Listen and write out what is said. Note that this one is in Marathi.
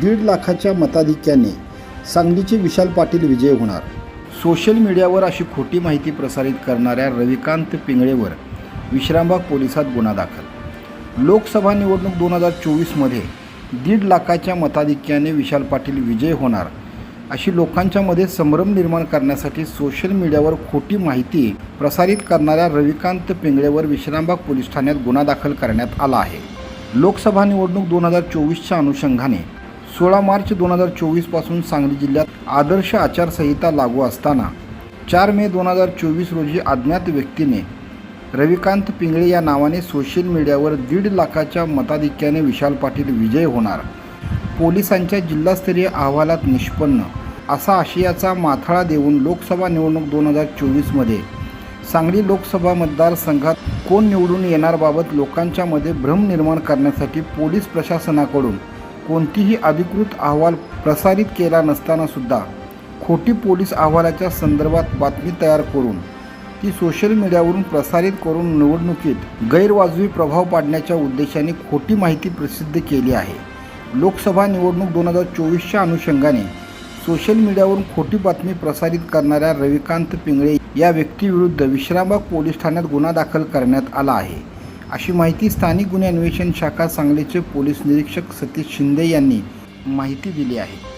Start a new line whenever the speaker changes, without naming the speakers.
दीड लाखाच्या मताधिक्याने सांगलीचे विशाल पाटील विजय होणार. सोशल मीडियावर अशी खोटी माहिती प्रसारित करणाऱ्या रविकांत पिंगळेवर विश्रामबाग पोलिसात गुन्हा दाखल. लोकसभा निवडणूक दोन हजार चोवीसमध्ये दीड लाखाच्या मताधिक्याने विशाल पाटील विजय होणार अशी लोकांच्यामध्ये संभ्रम निर्माण करण्यासाठी सोशल मीडियावर खोटी माहिती प्रसारित करणाऱ्या रविकांत पिंगळेवर विश्रामबाग पोलीस ठाण्यात गुन्हा दाखल करण्यात आला आहे. लोकसभा निवडणूक दोन हजार चोवीसच्या अनुषंगाने सोळा मार्च दोन हजार चोवीसपासून सांगली जिल्ह्यात आदर्श आचारसंहिता लागू असताना चार मे दोन हजार चोवीस रोजी अज्ञात व्यक्तीने रविकांत पिंगळे या नावाने सोशल मीडियावर दीड लाखाच्या मताधिक्याने विशाल पाटील विजय होणार. पोलिसांच्या जिल्हास्तरीय अहवालात निष्पन्न. असा आशयाचा माथाळा देऊन लोकसभा निवडणूक दोन हजार चोवीसमध्ये सांगली लोकसभा मतदारसंघात कोण निवडून येणारबाबत लोकांच्या मध्ये भ्रम निर्माण करण्यासाठी पोलीस प्रशासनाकडून कोणतीही अधिकृत अहवाल प्रसारित केला नसताना सुद्धा खोटी पोलीस अहवालाच्या संदर्भात बातमी तयार करून ती सोशल मीडियावरून प्रसारित करून निवडणुकीत गैरवाजवी प्रभाव पाडण्याच्या उद्देशाने खोटी माहिती प्रसिद्ध केली आहे. लोकसभा निवडणूक दोन हजार चोवीसच्या अनुषंगाने सोशल मीडियावरून खोटी बातमी प्रसारित करणाऱ्या रविकांत पिंगळे या व्यक्तीविरुद्ध विश्रामबाग पोलीस ठाण्यात गुन्हा दाखल करण्यात आला आहे. अशी माहिती स्थानिक गुन्हे अन्वेषण शाखा सांगलीचे पोलीस निरीक्षक सतीश शिंदे यांनी माहिती दिली आहे.